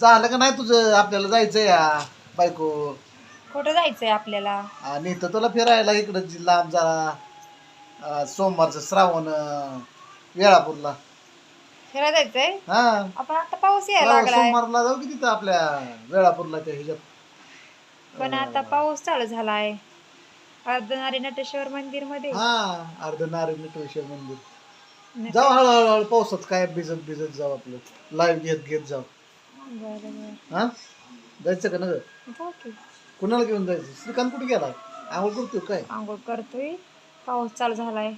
झालं का नाही तुझं? आपल्याला जायचं या बायको. कुठं जायचंय आपल्याला? आणि तर तुला फिरायला इकडं जी लांब जरा सोमवारचं श्रावण अं, वेळापूरला. फिरायला जायचंय? हा. आपण आता पाऊस यायला लागलाय. सोमवारला जाऊ की तिथं आपल्या वेळापूरला त्या ह्याच्यात? पण आता पाऊस चालू झालाय. अर्धनारी नटेश्वर मंदिरमध्ये हा अर्ध नारायणेश्वर मंदिर. जाऊ हळूहळू हळू पावसात काय भिजत भिजत जाऊ आपलं. लाईव्ह घेत घेत जाऊ. हा? जायचं का ना ग? कुणाला घेऊन जायचं? श्रीकांत कुठे गेला आंघोळ करतो काय? आंघोळ करतोय. पाऊस चालू झालाय.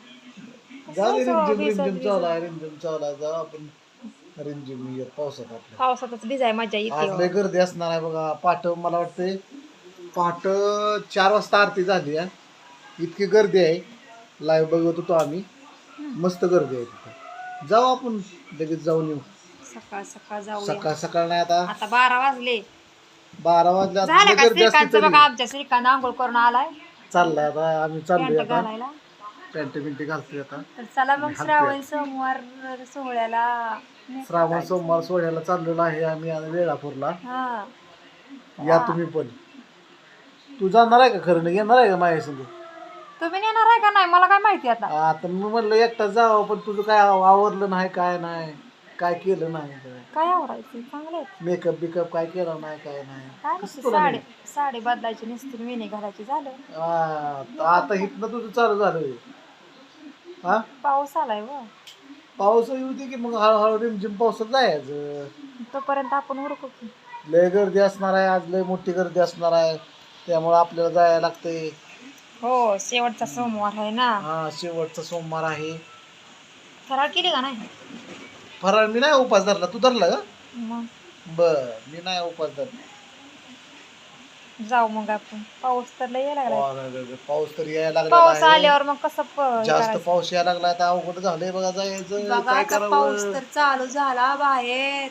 जाऊ, रिमझिम रिमझिम चावला रिमझिम चावला जाऊ आपण. रिमझिम पावसात आपल्या पावसातच भिजाय मजा आज हो. लय गर्दी असणार आहे बघा. पाठ मला वाटते पाठ चार वाजता आरती झाली आहे. इतकी गर्दी आहे. लाईव्ह बघत होतो आम्ही. मस्त गर्दी आहे तिथे. जाऊ आपण लगेच जाऊन येऊ. सकाळ सकाळ जाऊ सकाळ सकाळ नाही आता. आता बारा वाजले. बारा वाजल्या आता. झालं लय का गर्दी असते श्रीकांतचं तरी. बघा आमच्या श्रीकांत आंघोळ करून आलाय. चाललंय आता. आम्ही चाललोय पॅन्ट आता. घालायला. पॅन्ट बिंटी घालतोय आता. तर चला मग श्रावण सोमवार सोहळ्याला श्रावण सोमवार सोहळ्याला चाललेलो आहे आम्ही आणि वेळापूरला. हा. या तुम्ही पण. तू जाणार आहे का खरं? नाही येणार आहे का माझ्या संग? तुम्ही नेणार आहे का नाही? मला काय माहिती आता. आता मी म्हणलं एकटा जावं पण तुझं काय आव- आवरलं नाही काय नाही. काय केलं नाही काय आवरायचं? चांगले मेकअप बिकअप काय केलं नाही काय नाही. काय कसं नसतं, तुला साडी साडी बदलायची नसते मेने घालायची झालं. आ, आता इथनं तुझं चालू झालं हा. पाऊस आलाय व. पाऊस येऊ दे की मग हळूहळू रिमझिम पावसात जायचं. तोपर्यंत आपण उरकू की. लय गर्दी असणार आहे आज लय मोठी गर्दी असणार आहे. त्यामुळे आपल्याला जायला लागतंय. हो शेवटचा सोमवार आहे ना. हा शेवटचा सोमवार आहे. फराळ केली का नाही? फराळ मी नाही उपास धरला. तू धरला का? मग. बर मी नाही उपास धरला. जाऊ मग आपण. पाऊस तर लय यायला लागलाय. अरे, पाऊस तर यायला लागला पाऊस आल्यावर मग कसं प- हे जास्त करायचं? पाऊस यायला लागला आता अवघड झालंय बघा जायचं. बघा काय आता पाऊस करावं तर चालू झाला बाहेर.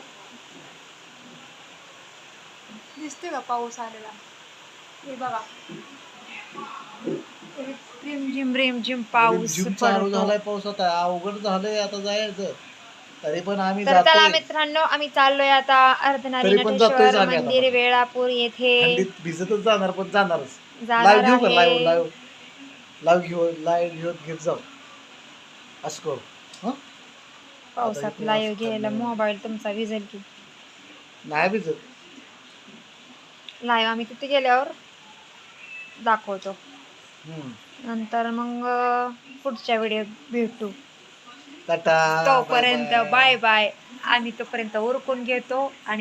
दिसते का पाऊस आलेला? हे बघा. रिमझिम रिमझिम पाऊस जिम चालू पडतो. झालाय पाऊस आता. अवघड झालंय आता जायचं. तरी पण आम्ही तर चला जातोय मित्रांनो आम्ही चाललोय आता अर्धनारी तरी पण जातोय नटेश्वर आम्ही आता. मंदिर वेळापूर येथे थंडीत भिजतच जाणार पण जाणारच जाणार लाईव्ह घेऊ का लाईव्ह आहे. लाईव्ह लाईव्ह घेऊ लाईव्ह घेऊन घेत जाऊ असं करू हं? पावसात आता इथे लाईव्ह घ्यायला. मोबाईल तुमचा विजेल की नाही भिजत लाईव्ह आम्ही तिथे गेल्यावर दाखवतो हम्म. नंतर मग अं, पुढच्या व्हिडिओ भेटू टाटा तोपर्यंत बाय बाय. बाय बाय आम्ही तोपर्यंत उरकून घेतो आणि